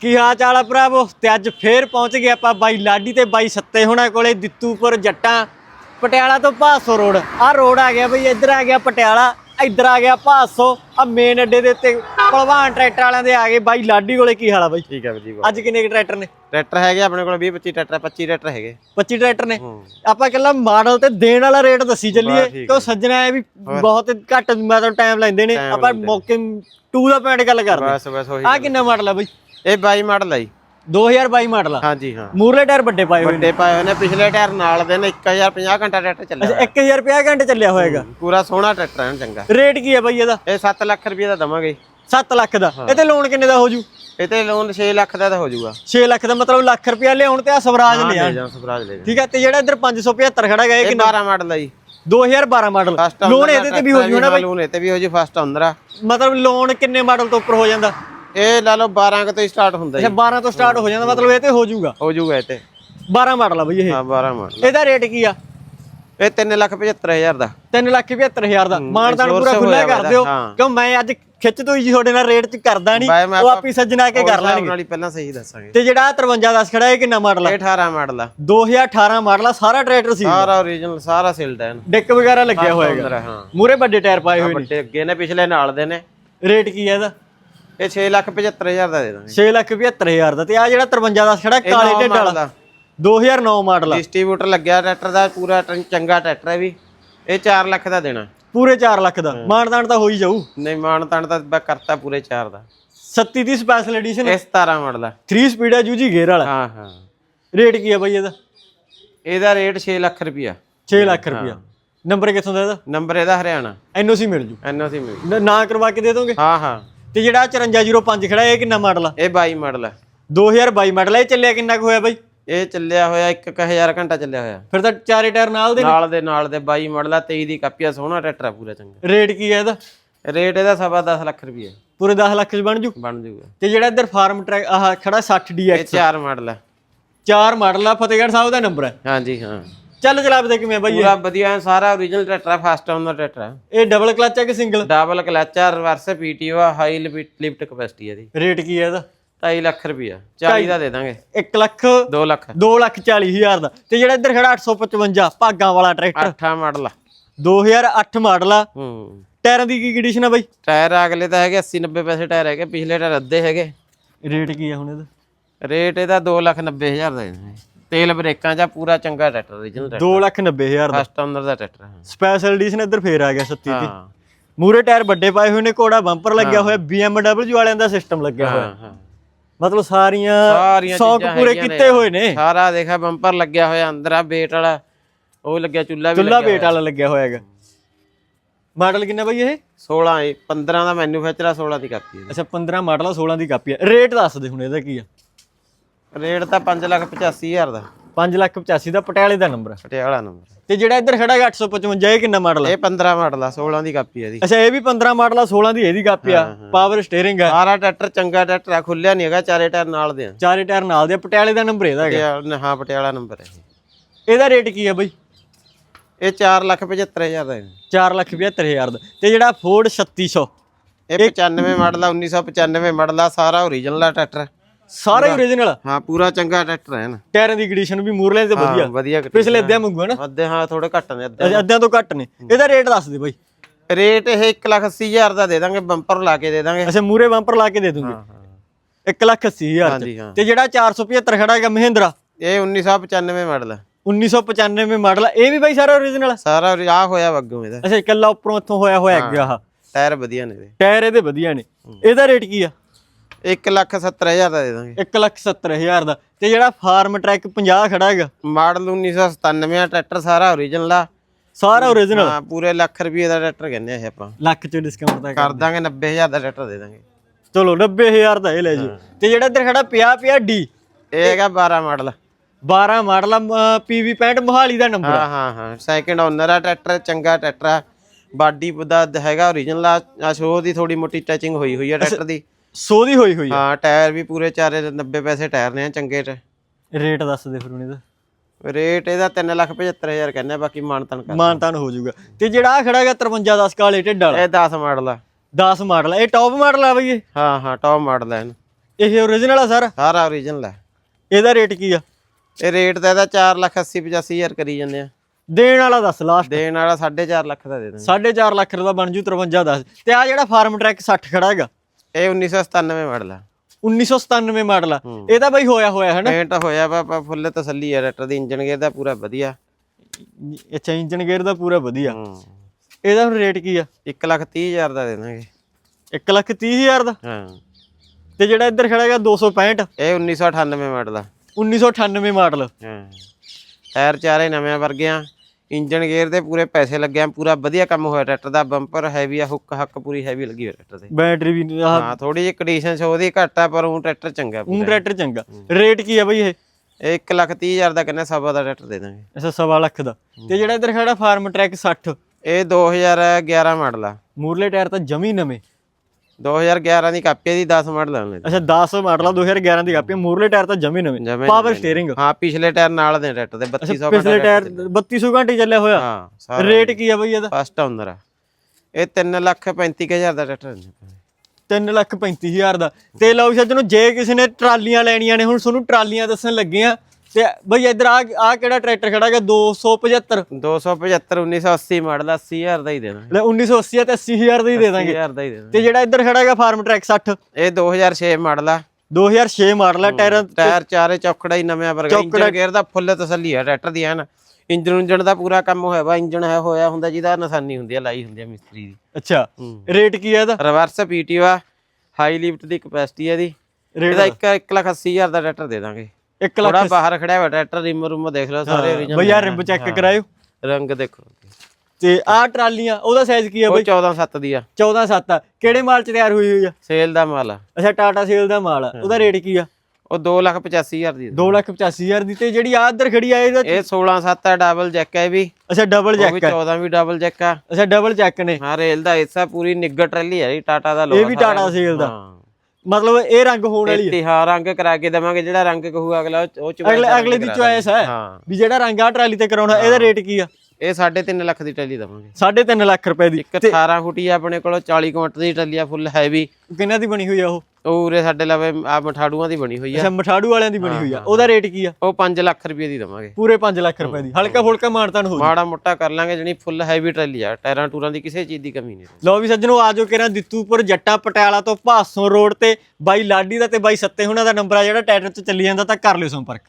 ਕੀ ਹਾਲ ਚਾਲ ਆ ਭਰਾਵੋ? ਤੇ ਅੱਜ ਫੇਰ ਪਹੁੰਚ ਗਏ ਆਪਾਂ ਬਾਈ ਲਾਡੀ ਤੇ ਬਾਈ ਸੱਤੇ ਹੋਣਾ ਕੋਲੇ, ਦਿੱਤੂਪੁਰ ਜੱਟਾਂ, ਪਟਿਆਲਾ ਤੋਂ ਭਾਸੋ ਰੋਡ। ਆਹ ਰੋਡ ਆ ਗਿਆ ਬਈ, ਇੱਧਰ ਆ ਗਿਆ ਪਟਿਆਲਾ। ਇੱਧਰ ਆ ਗਿਆ ਭਾਸੋ ਆ ਮੇਨ ਅੱਡੇ ਦੇ ਉੱਤੇ ਭਲਵਾਨ ਟਰੈਕਟਰ ਵਾਲਿਆਂ ਦੇ ਆ ਗਏ। ਬਾਈ ਲਾਡੀ ਕੋਲੇ ਕੀ ਹਾਲ ਆ ਬਾਈ? ਠੀਕ ਹੈ ਜੀ ਅੱਜ ਕਿੰਨੇ ਕੁ ਟਰੈਕਟਰ ਨੇ? ਟਰੈਕਟਰ ਹੈਗੇ ਆਪਣੇ ਕੋਲ 20 25 ਟਰੈਕਟਰ 25 ਟਰੈਕਰ ਹੈਗੇ। 25 ਟਰੈਕਟਰ ਨੇ? ਆਪਾਂ ਇਕੱਲਾ ਮਾਡਲ ਤੇ ਦੇਣ ਵਾਲਾ ਰੇਟ ਦੱਸੀ ਚੱਲੀਏ। ਠੀਕ ਕਿਉਂ ਸੱਜਣਾ ਇਹ ਵੀ ਬਹੁਤ ਘੱਟ ਮਤਲਬ ਟਾਈਮ ਲੈਂਦੇ ਨੇ। Time ਆਪਾਂ ਲੈਂਦੇ। ਮੌਕੇ ਟੂ ਦਾ ਪੁਆਇੰਟ ਗੱਲ ਕਰਦੇ। ਬਸ ਬਸ ਉਹੀ ਆ। ਕਿੰਨਾ ਮਾਡਲ ਆ ਬਾਈ? ਇਹ 22 ਮਾਡਲ ਹੈ ਜੀ। 2022 ਮਾਡਲ ਆ। ਹਾਂਜੀ ਹਾਂ। ਮੂਰਲੇ ਟਾਇਰ ਵੱਡੇ ਪਾਏ ਹੋਏ ਨੇ। ਵੱਡੇ ਪਾਏ ਹੋਏ ਨੇ ਪਿਛਲੇ ਟਾਇਰ ਨਾਲ ਦੇ ਨੇ 1050 ਘੰਟਾ ਟਰੈਕਟਰ ਚੱਲਿਆ ਅੱਛਾ 1000 ਰੁਪਿਆ ਘੰਟੇ ਚੱਲਿਆ ਹੋਏਗਾ ਪੂਰਾ ਸੋਹਣਾ ਟਰੈਕਟਰ ਹੈ ਚੰਗਾ। ਰੇਟ ਕੀ ਹੈ ਬਾਈ ਇਹਦਾ? ਇਹ 7 ਲੱਖ ਰੁਪਏ ਦਾ ਦਵਾਂਗੇ। 7 ਲੱਖ ਦਾ। ਇਹ ਤੇ ਲੋਨ ਕਿੰਨੇ ਦਾ ਹੋ ਜੂ? ਇਹ ਤੇ ਲੋਨ 6 ਲੱਖ ਦਾ ਤਾਂ ਹੋ ਜਾਊਗਾ 6 ਲੱਖ ਦਾ ਮਤਲਬ ਲੱਖ ਰੁਪਿਆ ਲਿਆਉਣ ਤੇ ਆ ਸਵਰਾਜ ਲਿਆ। ਜਾ ਸਵਰਾਜ ਲੈ ਠੀਕ ਹੈ ਤੇ ਜਿਹੜਾ ਇੱਧਰ 575 ਖੜਾ ਗਿਆ ਇਹ ਕਿੰਨਾ? 12 ਮਾਡਲ ਹੈ ਜੀ। 2012 ਮਾਡਲ। ਲੋਨ ਇਹਦੇ ਤੇ ਵੀ ਹੋ ਜੂ ਨਾ ਬਾਈ? ਲੋਨ ਇਹ ਤੇ ਵੀ ਹੋ ਜੂ ਫਸਟ ਆਉਂਦਾ ਮਤਲਬ ਲੋਨ ਕਿੰਨੇ ਮਾਡਲ ਤੋਂ ਉੱਪਰ ਹੋ ਜਾਂਦਾ? ਇਹ ਲਾ ਲਓ 12 ਕੁ ਤੋਂ ਸਟਾਰਟ ਹੁੰਦਾ ਅੱਛਾ ਜੀ। 12 ਤੋਂ ਸਟਾਰਟ ਹੋ ਜਾਂਦਾ ਮਤਲਬ ਇਹ ਤੇ ਹੋ ਜੂਗਾ ਹੋ ਜੂਗਾ ਇਹ ਤੇ। 12 ਮਾਡਲ ਆ ਬਈ ਇਹ। ਹਾਂ 12 ਮਾਡਲ ਇਹਦਾ ਰੇਟ ਕੀ ਆ? ਇਹ 3 ਲੱਖ 75000 ਦਾ। 3 ਲੱਖ 75000 ਦਾ। ਮਾਨਦਾਨ ਪੂਰਾ ਖੁੱਲਾ ਕਰ ਦਿਓ। ਕਿਉਂ ਮੈਂ ਅੱਜ ਖਿੱਚ ਤੋਂ ਜੀ ਤੁਹਾਡੇ ਨਾਲ ਰੇਟ ਚ ਕਰਦਾ ਨਹੀਂ ਉਹ ਆਪੀ ਸੱਜਣਾ ਕੇ ਕਰ ਲੈਣਗੇ। ਨਾਲ ਪਹਿਲਾਂ ਸਹੀ ਦੱਸਾਂਗੇ। ਤੇ ਜਿਹੜਾ 53 10 ਖੜਾ ਇਹ ਕਿੰਨਾ ਮਾਡਲ ਆ ਇਹ 18 ਮਾਡਲ ਆ 2018 ਮਾਡਲ ਆ ਸਾਰਾ ਟਰੈਕਟਰ ਸੀ ਸਾਰਾ ਓਰੀਜਨਲ ਸਾਰਾ ਸਿਲਡ ਹੈ ਡਿੱਕ ਵਗੈਰਾ ਲੱਗਿਆ ਹੋਏਗਾ ਮੂਰੇ ਵੱਡੇ ਟਾਇਰ ਪਾਏ ਹੋਏ ਨੇ। ਵੱਡੇ ਅੱਗੇ ਨੇ ਪਿਛਲੇ ਨਾਲ ਦੇ ਨੇ। ਰੇਟ ਕੀ ਹੈ ਇਹਦਾ? ਇਹ 6 ਲੱਖ 75000 ਦਾ ਦੇ ਦਾਂਗੇ। 6 ਲੱਖ 75000 ਦਾ ਤੇ ਆ ਜਿਹੜਾ 53 10 ਖੜਾ ਇਹ ਕਾਲੇ ਢਿੱਡ ਵਾਲਾ। ਮਾਡਲ ਆ। 2009 ਮਾਡਲ ਡਿਸਟ੍ਰੀਬਿਊਟਰ ਲੱਗਿਆ ਟਰੈਕਟਰ ਦਾ ਪੂਰਾ ਚੰਗਾ ਟਰੈਕਟਰ ਹੈ ਵੀ। ਇਹ 4 ਲੱਖ ਦਾ ਦੇਣਾ। ਪੂਰੇ 4 ਲੱਖ ਦਾ। ਮਾਨਦਾਨ ਤਾਂ ਹੋ ਹੀ ਜਾਊ। ਨਹੀਂ ਮਾਨ ਤਾਨ ਤਾਂ ਕਰਤਾ ਪੂਰੇ 4 ਦਾ। 37 ਦੀ ਸਪੈਸ਼ਲ ਐਡੀਸ਼ਨ ਇਹ 17 ਮਾਡਲ ਆ। 3 ਸਪੀਡ ਹੈ ਜੂਜੀ ਗੇਅਰ ਵਾਲਾ। ਹਾਂ ਹਾਂ। ਰੇਟ ਕੀ ਹੈ ਬਾਈ ਇਹਦਾ? ਇਹਦਾ ਰੇਟ 6 ਲੱਖ ਰੁਪਿਆ 6 ਲੱਖ ਰੁਪਇਆ। ਨੰਬਰ ਕਿੱਥੋਂ ਦਾ ਇਹਦਾ? ਨੰਬਰ ਇਹਦਾ ਹਰਿਆਣਾ। ਐਨਓਸੀ ਮਿਲ ਜੂ। ਐਨਓਸੀ ਮਿਲ ਨਾ ਕਰਵਾ ਕੇ ਦੇ ਦੋਗੇ? ਹਾਂ ਹਾਂ। ਤੇ ਜਿਹੜਾ 5405 ਖੜਾ ਇਹ ਕਿੰਨਾ ਮਾਡਲ ਆ? ਇਹ 22 ਮਾਡਲ ਆ। 2022 ਮਾਡਲ ਆ ਇਹ ਚੱਲਿਆ ਕਿੰਨਾ ਕੁ ਹੋਇਆ ਬਾਈ? ਇਹ ਚੱਲਿਆ ਹੋਇਆ 1000 ਘੰਟਾ ਚੱਲਿਆ ਹੋਇਆ। ਫਿਰ ਤਾਂ ਚਾਰੇ ਟਾਇਰ ਨਾਲ ਦੇ ਨਾਲ ਦੇ ਨਾਲ ਦੇ 22 ਮਾਡਲ ਆ 23 ਦੀ ਕਾਪੀਆ ਸੋਹਣਾ ਟਰੈਕਟਰ ਆ ਪੂਰਾ ਚੰਗਾ। ਰੇਟ ਕੀ ਹੈ ਇਹਦਾ? ਰੇਟ ਇਹਦਾ ਸਵਾ 10 ਲੱਖ ਰੁਪਏ ਪੂਰੇ 10 ਲੱਖ ਚ ਬਣ ਜੂ? ਬਣ ਜਾਊਗਾ ਤੇ ਜਿਹੜਾ ਇੱਧਰ ਫਾਰਮ ਟਰੈਕ ਆਹ ਖੜਾ 60 ਇਹ DX 4 ਮਾਡਲ ਆ। ਚਾਰ ਮਾਡਲ ਆ ਫਤਿਹਗੜ੍ਹ ਸਾਹਿਬ ਦਾ ਨੰਬਰ ਹੈ ਹਾਂਜੀ ਹਾਂ। ਚੱਲ ਚਲਾ ਦੇ ਕਿਵੇਂ ਬਾਈ ਇਹ? ਪੂਰਾ ਵਧੀਆ ਐਨ ਸਾਰਾ ਓਰੀਜਨਲ ਟਰੈਕਟਰ ਆ ਫਸਟ ਆਨ ਦਾ ਟਰੈਕਟਰ ਆ। ਇਹ ਡਬਲ ਕਲਚ ਹੈ ਕਿ ਸਿੰਗਲ ਡਬਲ ਕਲਚ ਆ ਰਿਵਰਸ ਪੀਟੀਓ ਆ ਹਾਈ ਲਿਫਟ ਕਪੈਸਿਟੀ ਆ ਦੀ ਰੇਟ ਕੀ ਹੈ ਇਹਦਾ? 2.5 ਲੱਖ ਰੁਪਿਆ 40 ਦਾ ਦੇ ਦਾਂਗੇ। 1 ਲੱਖ 2 ਲੱਖ। 2 ਲੱਖ 40 ਹਜ਼ਾਰ ਦਾ। ਤੇ ਜਿਹੜਾ ਇੱਧਰ ਖੜਾ 855 ਭਾਗਾਂ ਵਾਲਾ ਟਰੈਕਟਰ। 8 ਮਾਡਲ ਆ। 2008 ਮਾਡਲ ਆ। ਹੂੰ। ਟਾਇਰਾਂ ਦੀ ਕੀ ਕੰਡੀਸ਼ਨ ਆ ਬਾਈ? ਟਾਇਰ ਅਗਲੇ ਤਾਂ ਹੈਗੇ 80 90 ਪੈਸੇ ਟਾਇਰ ਹੈਗੇ ਪਿਛਲੇ ਟਾਇਰ ਅੱਧੇ ਹੈਗੇ। ਰੇਟ ਕੀ ਆ ਹੁਣ ਇਹਦਾ? ਰੇਟ ਇਹਦਾ 2 ਲੱਖ 90 ਹਜ਼ਾਰ ਦਾ ਦੇ ਦਾਂਗੇ ਤੇਲ ਬ੍ਰੇਕਾਂ 'ਚ ਆ, ਪੂਰਾ ਚੰਗਾ ਟਰੈਕਟਰ ਓਰੀਜਨਲ ਟਰੈਕਟਰ। 2 ਲੱਖ 90 ਹਜ਼ਾਰ ਦਾ। ਫਸਟ ਓਨਰ ਦਾ ਟਰੈਕਟਰ ਹਾਂ। ਸਪੈਸ਼ਲ ਐਡੀਸ਼ਨ ਇੱਧਰ ਫੇਰ ਆ ਗਿਆ 37 ਦੀ। ਹਾਂ। ਮੂਰੇ ਟਾਇਰ ਵੱਡੇ ਪਾਏ ਹੋਏ ਨੇ ਕੋੜਾ ਬੰਪਰ ਲੱਗਿਆ ਹੋਇਆ BMW ਵਾਲਿਆਂ ਦਾ ਸਿਸਟਮ ਲੱਗਿਆ ਹੋਇਆ। ਹਾਂ। ਹਾਂ ਮਤਲਬ ਸਾਰੀਆਂ ਸਾਰੀਆਂ ਸ਼ੌਕ ਚੀਜ਼ਾਂ ਪੂਰੇ ਹੈਗੀਆਂ ਕੀਤੇ ਹੋਏ ਨੇ। ਸਾਰਾ ਦੇਖਾ ਬੰਪਰ ਲੱਗਿਆ ਹੋਇਆ ਅੰਦਰ ਆ ਬੇਟ ਵਾਲਾ ਉਹ ਲੱਗਿਆ ਚੁੱਲਾ ਵੀ ਚੁੱਲਾ ਵੇਟ ਵਾਲਾ ਲੱਗਿਆ ਹੋਇਆ ਹੈਗਾ। ਮਾਡਲ ਕਿੰਨਾ ਬਾਈ ਇਹ? 16 ਏ 15 ਦਾ ਮੈਨੂਫੈਕਚਰ ਆ 16 ਦੀ ਕਾਪੀ ਹੈ। ਅੱਛਾ 15 ਮਾਡਲ ਆ 16 ਦੀ ਕਾਪੀ ਆ ਰੇਟ ਦੱਸ ਦੇ ਹੁਣ ਇਹਦਾ ਕੀ ਆ ਰੇਟ ਤਾਂ 5 ਲੱਖ 85 ਹਜ਼ਾਰ ਦਾ। 5 ਲੱਖ 85 ਦਾ ਪਟਿਆਲੇ ਦਾ ਨੰਬਰ। ਆ ਪਟਿਆਲਾ ਨੰਬਰ। ਤੇ ਜਿਹੜਾ ਇੱਧਰ ਖੜਾ ਹੈਗਾ 855 ਇਹ ਕਿੰਨਾ ਮਾਡਲ ਆ? ਇਹ 15 ਮਾਡਲ ਆ 16 ਦੀ ਕਾਪੀ ਹੈ ਦੀ ਅੱਛਾ ਇਹ ਵੀ 15 ਮਾਡਲ ਆ 16 ਦੀ ਇਹਦੀ ਕਾਪੀ ਆ। ਪਾਵਰ ਸਟੀਅਰਿੰਗ ਆ। ਸਾਰਾ ਟਰੈਕਟਰ ਚੰਗਾ ਟਰੈਕਟਰ ਆ ਖੁੱਲਿਆ ਨਹੀਂ ਹੈਗਾ ਚਾਰੇ ਟਾਇਰ ਨਾਲ ਦੇ ਆ। ਚਾਰੇ ਟਾਇਰ ਨਾਲ ਦੇ ਆ, ਪਟਿਆਲੇ ਦਾ ਨੰਬਰ ਇਹਦਾ ਹੈਗਾ। ਪਟਿਆਲਾ ਹਾਂ ਪਟਿਆਲਾ ਨੰਬਰ ਹੈ ਇਹ। ਇਹਦਾ ਰੇਟ ਕੀ ਆ ਬਾਈ? ਇਹ 4 ਲੱਖ 75 ਹਜ਼ਾਰ ਦਾ ਹੈ। 4 ਲੱਖ 75000 ਦਾ। ਤੇ ਜਿਹੜਾ ਫੋਰਡ 3600 ਇਹ 95 ਮਾਡਲ ਆ 1995 ਮਾਡਲ ਆ ਸਾਰਾ ਓਰੀਜਨਲ ਆ ਟਰੈਕਟਰ। ਸਾਰਾ ਹੀ origignal ਆ। ਹਾਂ ਪੂਰਾ ਚੰਗਾ ਟਰੈਕਟਰ ਹੈ ਨਾ। ਟਾਇਰਾਂ ਦੀ ਕੰਡੀਸ਼ਨ ਵੀ ਮੂਰਲੇ ਤੇ ਵਧੀਆ। ਹਾਂ, ਵਧੀਆ ਪਿਛਲੇ ਅੱਧਿਆਂ ਵਾਂਗੂ ਹੈ ਨਾ। ਅੱਧੇ ਹਾਂ ਥੋੜੇ ਘੱਟ ਨੇ ਅੱਧੇ ਅੱਧਿਆਂ ਤੋਂ ਘੱਟ ਨੇ। ਇਹਦਾ ਰੇਟ ਦੱਸ ਦੇ ਬਾਈ। ਰੇਟ ਇਹ 1 ਲੱਖ 80 ਹਜ਼ਾਰ ਦਾ ਦੇ ਦਾਂਗੇ ਬੰਪਰ ਲਾ ਕੇ ਦੇ ਦਾਂਗੇ। ਅੱਛਾ ਮੂਰੇ ਬੰਪਰ ਲਾ ਕੇ ਦੇ ਦੂੰਗੇ। ਹਾਂ ਹਾਂ। 1 ਲੱਖ 80 ਹਜ਼ਾਰ ਹਾਂਜੀ, ਚ ਹਾਂ। ਤੇ ਜਿਹੜਾ 475 ਖੜਾ ਹੈਗਾ ਮਹਿੰਦਰਾ। ਇਹ 1995 ਮਾਡਲ ਆ। 1995 ਮਾਡਲ ਆ। ਇਹ ਵੀ ਬਾਈ ਸਾਰਾ origignal ਆ। ਸਾਰਾ ਆ ਹੋਇਆ ਵੱਗੋਂ ਇਹਦਾ। ਅੱਛਾ ਇਕੱਲਾ ਉੱਪਰੋਂ ਇੱਥੋਂ ਹੋਇਆ ਹੋਇਆ ਗਿਆ ਆਹ। ਟਾਇਰ ਵਧੀਆ ਨੇ ਟਾਇਰ ਇਹਦੇ ਵਧੀਆ ਨੇ। ਇਹਦਾ ਰੇਟ ਕੀ ਆ? 1 ਲੱਖ 70 ਹਜ਼ਾਰ ਦਾ ਦੇ ਦਾਂਗੇ। 1 ਲੱਖ 70 ਹਜ਼ਾਰ ਦਾ। ਤੇ ਜਿਹੜਾ ਫਾਰਮ ਟਰੈਕ 50 ਖੜਾ ਹੈਗਾ। ਮਾਡਲ 1997 ਆ ਟਰੈਕਟਰ ਸਾਰਾ ਓਰੀਜਨਲ ਆ। ਸਾਰਾ origignal ਹਾਂ ਪੂਰੇ ਲੱਖ ਰੁਪਏ ਦਾ ਟਰੈਕਟਰ ਕਹਿੰਦੇ ਆ ਇਹ ਆਪਾਂ। ਲੱਖ ਚ ਡਿਸਕਾਊਂਟ ਦਾ ਕਰ ਦਾਂਗੇ 90000 ਦਾ ਟਰੈਕਟਰ ਦੇ ਦਾਂਗੇ। ਚਲੋ 90000 ਦਾ ਇਹ ਲੈ ਜੀ ਤੇ ਜਿਹੜਾ ਇੱਧਰ ਖੜਾ ਪਿਆ ਪਿਆ ਡੀ ਇਹ ਹੈਗਾ 12 ਮਾਡਲ। 12 ਮਾਡਲ ਪੀਵੀ 65 ਮੋਹਾਲੀ ਦਾ ਨੰਬਰ ਹਾਂ ਹਾਂ ਹਾਂ। ਸੈਕਿੰਡ ਓਨਰ ਆ ਟਰੈਕਟਰ ਚੰਗਾ ਟਰੈਕਟਰ ਆ। ਬਾਡੀ ਦਾ ਹੈਗਾ ਓਰੀਜਨਲ ਆ। ਸ਼ੋਅ ਦੀ ਥੋੜੀ ਮੋਟੀ ਟਚਿੰਗ ਹੋਈ ਹੋਈ ਆ ਟਰੈਕਟਰ ਦੀ। ਸੋ ਦੀ ਹੋਈ ਹੋਈ ਆ। ਹਾਂ ਟਾਇਰ ਵੀ ਪੂਰੇ ਚਾਰੇ 90 ਪੈਸੇ ਟਾਇਰ ਨੇ ਚੰਗੇ ਟ ਰੇਟ ਦੱਸ ਦੇ ਫਿਰ ਹੁਣ ਇਹਦਾ ਰੇਟ ਇਹਦਾ 3 ਲੱਖ 75000 ਕਹਿੰਦੇ ਆ, ਬਾਕੀ ਮਾਨਤਨ ਕਰ ਮਾਨਤਾਨ ਹੋ ਜਾਊਗਾ। ਤੇ ਜਿਹੜਾ ਆ ਖੜਾ ਹੈਗਾ 53 10 ਕਾਲੇ ਢਿੱਡ ਵਾਲਾ। ਇਹ 10 ਮਾਡਲ ਆ। 10 ਮਾਡਲ ਇਹ ਟੌਪ ਮਾਡਲ ਆ ਬਈ ਇਹ? ਹਾਂ ਹਾਂ ਟੌਪ ਮਾਡਲ ਹੈ ਇਹ ਓਰੀਜਨਲ ਆ ਸਰ? ਸਾਰਾ ਓਰੀਜਨਲ ਹੈ ਇਹਦਾ ਰੇਟ ਕੀ ਆ? ਇਹ ਰੇਟ ਤਾਂ ਇਹਦਾ 4 ਲੱਖ 80 85 ਹਜ਼ਾਰ ਕਰੀ ਜਾਂਦੇ ਆ। ਦੇਣ ਵਾਲਾ ਦੱਸ ਲਾਸਟ ਦੇਣ ਵਾਲਾ 4.5 ਲੱਖ ਦਾ ਦੇ ਦਾਂਗੇ 4.5 ਲੱਖ ਦਾ ਬਣ ਜੂ 53 ਦੱਸ। ਤੇ ਆ ਜਿਹੜਾ ਫਾਰਮ ਟਰੈਕ 60 ਖੜਾ ਹੈਗਾ ਇਹ 1997 ਮਾਡਲ ਆ। 1997 ਮਾਡਲ ਆ। ਇਹ ਤਾਂ ਬਈ ਹੋਇਆ ਹੋਇਆ ਹੈ ਨਾ ਪੇਂਟ ਹੋਇਆ ਵਾ ਫੁੱਲ ਤਸੱਲੀ ਹੈ ਟਰੈਕਟਰ ਦੀ ਇੰਜਨ ਗੇਅਰ ਦਾ ਪੂਰਾ ਵਧੀਆ। ਅੱਛਾ ਇੰਜਨ ਗੇਅਰ ਦਾ ਪੂਰਾ ਵਧੀਆ। ਇਹਦਾ ਹੁਣ ਰੇਟ ਕੀ ਆ? 1 ਲੱਖ 30 ਹਜ਼ਾਰ ਦਾ ਦੇ ਦਾਂਗੇ। 1 ਲੱਖ 30 ਹਜ਼ਾਰ ਦਾ? ਹਾਂ। ਤੇ ਜਿਹੜਾ ਇੱਧਰ ਖੜਾ ਹੈਗਾ 265 ਇਹ 1998 ਮਾਡਲ ਆ। 1998 ਮਾਡਲ। ਹਾਂ। ਟਾਇਰ ਚਾਰੇ ਨਵੇਂ ਵਰਗੇ ਆ ਇੰਜਨ ਗੇਅਰ ਦੇ ਪੂਰੇ ਪੈਸੇ ਲੱਗੇ ਆ ਪੂਰਾ ਵਧੀਆ ਕੰਮ ਹੋਇਆ ਟਰੈਕਟਰ ਦਾ ਬੰਪਰ ਹੈਵੀ ਆ ਹੁੱਕ ਹੱਕ ਪੂਰੀ ਹੈਵੀ ਲੱਗੀ ਹੋਈ ਟਰੈਕਟਰ ਤੇ। ਬੈਟਰੀ ਵੀ ਹਾਂ ਥੋੜੀ ਜਿਹੀ ਕੰਡੀਸ਼ਨ ਚ ਉਹਦੀ ਘੱਟ ਆ ਪਰ ਉਹ ਟਰੈਕਟਰ ਚੰਗਾ ਉਹ ਟਰੈਕਟਰ ਚੰਗਾ। ਰੇਟ ਕੀ ਆ ਬਈ ਇਹ? ਇਹ 1 ਲੱਖ 30 ਹਜ਼ਾਰ ਦਾ ਕਿੰਨਾ ਸਵਾ ਦਾ ਟਰੈਕਟਰ ਦੇ ਦਾਂਗੇ। ਅੱਛਾ ਸਵਾ ਲੱਖ ਦਾ। ਤੇ ਜਿਹੜਾ ਇੱਧਰ ਖੜਾ ਫਾਰਮ ਟਰੈਕ 60 ਇਹ 2011 ਮਾਡਲ ਆ। ਮੂਰਲੇ ਟਾਇਰ ਤਾਂ ਜਮੀ ਨਵੇਂ। 2011 ਦੀ ਕਾਪੀ ਦੀ 10 ਮਾਡਲ ਆ ਉਹਨੇ ਅੱਛਾ 10 ਮਾਡਲ ਆ 2011 ਦੀ ਕਾਪੀ ਮੂਰਲੇ ਟਾਇਰ ਤਾਂ ਜਮੀ ਨਵੇਂ। ਜਮੇ ਪਾਵਰ ਸਟੀਅਰਿੰਗ ਹਾਂ ਪਿਛਲੇ ਟਾਇਰ ਨਾਲ ਦੇ ਟਰੈਕਟਰ ਦੇ 3200 ਪਿਛਲੇ ਟਾਇਰ 3200 ਘੰਟੇ ਚੱਲਿਆ ਹੋਇਆ। ਹਾਂ ਸਾਰਾ ਰੇਟ ਕੀ ਆ ਬਈ ਇਹਦਾ? ਫਸਟ ਓਨਰ ਆ। ਇਹ 3 ਲੱਖ 35000 ਦਾ ਟਰੈਕਟਰ ਹੈ 3 ਲੱਖ 35000 ਦਾ। ਤੇ ਲਓ ਸੱਜਣੋ ਜੇ ਕਿਸੇ ਨੇ ਟਰਾਲੀਆਂ ਲੈਣੀਆਂ ਨੇ ਹੁਣ ਤੁਹਾਨੂੰ ਟਰਾਲੀਆਂ ਦੱਸਣ ਲੱਗੇ ਆ ਤੇ ਬਈ ਇੱਧਰ ਆ ਆ ਕਿਹੜਾ ਟਰੈਕਟਰ ਖੜਾ ਹੈਗਾ? 275 275 1980 ਮਾਡਲ 80000 ਦਾ ਹੀ ਦੇਣਾ। ਲੈ 1980 ਤੇ 80000 ਦਾ ਹੀ ਦੇ ਦਾਂਗੇ। 80000 ਦਾ ਹੀ ਦੇਣਾ। ਤੇ ਜਿਹੜਾ ਇੱਧਰ ਖੜਾ ਹੈਗਾ ਫਾਰਮ ਟਰੈਕ 60 ਇਹ 2006 ਮਾਡਲ ਆ। 2006 ਮਾਡਲ ਆ ਟਾਇਰਾਂ ਟਾਇਰ ਚਾਰੇ ਚੌਕੜਾ ਹੀ ਨਵਾਂ ਵਰਗਾ। ਇੰਜਨ ਗੇਅਰ ਦਾ ਫੁੱਲ ਤਸੱਲੀ ਆ ਟਰੈਕਟਰ ਦੀ ਐਨ। ਇੰਜਨ ਉਂਜਨ ਦਾ ਪੂਰਾ ਕੰਮ ਹੋਇਆ ਵਾ ਇੰਜਨ ਹੈ ਹੋਇਆ ਹੁੰਦਾ ਜਿਹਦਾ ਨਿਸ਼ਾਨੀ ਹੁੰਦੀ ਆ ਲਾਈ ਹੁੰਦੀ ਆ ਮਿਸਤਰੀ ਦੀ। ਅੱਛਾ। ਰੇਟ ਕੀ ਹੈ ਇਹਦਾ? ਰਿਵਰਸ ਪੀਟੀਓ ਆ ਹਾਈ ਲਿਫਟ ਦੀ ਕਪੈਸਿਟੀ ਆ ਦੀ ਰੇਟ ਇਹਦਾ 1 1 ਲੱਖ 80 ਹਜ਼ਾਰ ਦਾ ਟਰੈਕਟਰ ਦੇ ਦਾਂਗੇ। 1 ਲੱਖ ਥੋੜਾ ਬਾਹਰ ਖੜਿਆ ਹੋਇਆ ਟਰੈਕਟਰ ਰਿਮ ਰੂਮ ਦੇਖ ਲਓ ਸਾਰੇ original ਬਈ ਯਾਰ ਰਿੰਬ ਚੈੱਕ ਕਰਾਇਓ। ਰੰਗ ਦੇਖੋ। ਤੇ ਆਹ ਟਰਾਲੀਆਂ ਉਹਦਾ ਸਾਈਜ਼ ਕੀ ਆ ਉਹ ਬਈ? 14 7 ਦੀ ਆ। 14 7 ਆ। ਕਿਹੜੇ ਮਾਲ ਚ ਤਿਆਰ ਹੋਈ ਹੋਈ ਆ? ਸੇਲ ਦਾ ਮਾਲ ਆ। ਅੱਛਾ ਟਾਟਾ ਸੇਲ ਦਾ ਮਾਲ ਆ। ਉਹਦਾ ਰੇਟ ਕੀ ਆ? ਉਹ 2 ਲੱਖ 85 ਹਜ਼ਾਰ ਦੀ ਆ। 2 ਲੱਖ 85000 ਦੀ ਤੇ ਜਿਹੜੀ ਆ ਇੱਧਰ ਖੜੀ ਆ ਇਹਦਾ ਇਹ 16 7 ਆ ਡਬਲ ਜੈਕ ਹੈ ਵੀ। ਅੱਛਾ ਡਬਲ ਉਹ ਵੀ ਜੈਕ ਹੈ 14 ਵੀ ਡਬਲ ਜੈਕ ਆ। ਅੱਛਾ ਡਬਲ ਜੈਕ ਨੇ। ਹਾਂ ਰੇਲ ਦਾ ਹਿੱਸਾ ਪੂਰੀ ਨਿੱਗਰ ਟਰੈਲੀ ਹੈ ਜੀ ਟਾਟਾ ਦਾ ਲੋਹਾ ਇਹ ਵੀ ਟਾਟਾ ਸੇਲ ਦਾ। ਮਤਲਬ ਇਹ ਰੰਗ ਹੋਣ ਵਾਲੀ ਹੈ। ਤੇ ਹਾਂ ਰੰਗ ਕਰਾ ਕੇ ਦੇਵਾਂਗੇ ਜਿਹੜਾ ਰੰਗ ਕਹੂਗਾ ਅਗਲਾ ਉਹ- ਚ ਅਗਲੇ ਅਗਲੇ ਦੀ ਚੁਆਇਸ ਹੈ। ਹਾਂ। ਵੀ ਜਿਹੜਾ ਰੰਗ ਆ ਟਰਾਲੀ ਤੇ ਕਰਾਉਣਾ ਇਹਦਾ ਰੇਟ ਕੀ ਆ? ਇਹ 3.5 ਲੱਖ ਦੀ ਟਰੈਲੀ ਦੇਵਾਂਗੇ। 3.5 ਲੱਖ ਰੁਪਏ ਦੀ। ਇੱਕ 18 ਫੁੱਟੀ ਆ ਆਪਣੇ ਕੋਲ 40 ਕੁਇੰਟਲ ਦੀ ਟਰੈਲੀ ਆ ਫੁੱਲ ਹੈਵੀ। ਕਿੰਨਾ ਦੀ ਬਣੀ ਹੋਈ ਆ ਉਹ? ਉਹ ਉਰੇ ਸਾਡੇ ਲਵੇ ਆ ਮਠਾੜੂਆਂ ਦੀ ਬਣੀ ਹੋਈ ਆ। ਅੱਛਾ ਮਠਾੜੂ ਵਾਲਿਆਂ ਦੀ ਬਣੀ ਹੋਈ ਆ। ਉਹਦਾ ਰੇਟ ਕੀ ਆ? ਉਹ 5 ਲੱਖ ਰੁਪਏ ਦੀ ਦੇਵਾਂਗੇ। ਪੂਰੇ 5 ਲੱਖ ਰੁਪਏ ਦੀ। ਹਲਕਾ ਫੁਲਕਾ ਮਾਨਤਾਨ ਹੋ ਮਾੜਾ ਮੋਟਾ ਕਰ ਲਾਂਗੇ ਜਣੀ ਫੁੱਲ ਹੈਵੀ ਟਰੈਲੀ ਆ। ਟਾਇਰਾਂ ਟੂਰਾਂ ਦੀ ਕਿਸੇ ਚੀਜ਼ ਦੀ ਕਮੀ ਨਹੀਂ ਲਓ ਵੀ ਸੱਜਣੋ ਆਜੋ ਕਿਰਾਂ ਦਿੱਤੂਪੁਰ ਜੱਟਾ ਪਟਿਆਲਾ ਤੋਂ ਭਾਸੋਂ ਰੋਡ ਤੇ ਬਾਈ ਲਾਡੀ ਦਾ ਤੇ ਬਾਈ ਸੱਤੇ ਹੁਣਾਂ ਦਾ ਨੰਬਰ ਆ ਜਿਹੜਾ ਟਾਈਟਲ 'ਚ ਚੱਲੀ ਜਾਂਦਾ ਤਾਂ ਕਰ ਲਿਓ ਸੰਪਰਕ।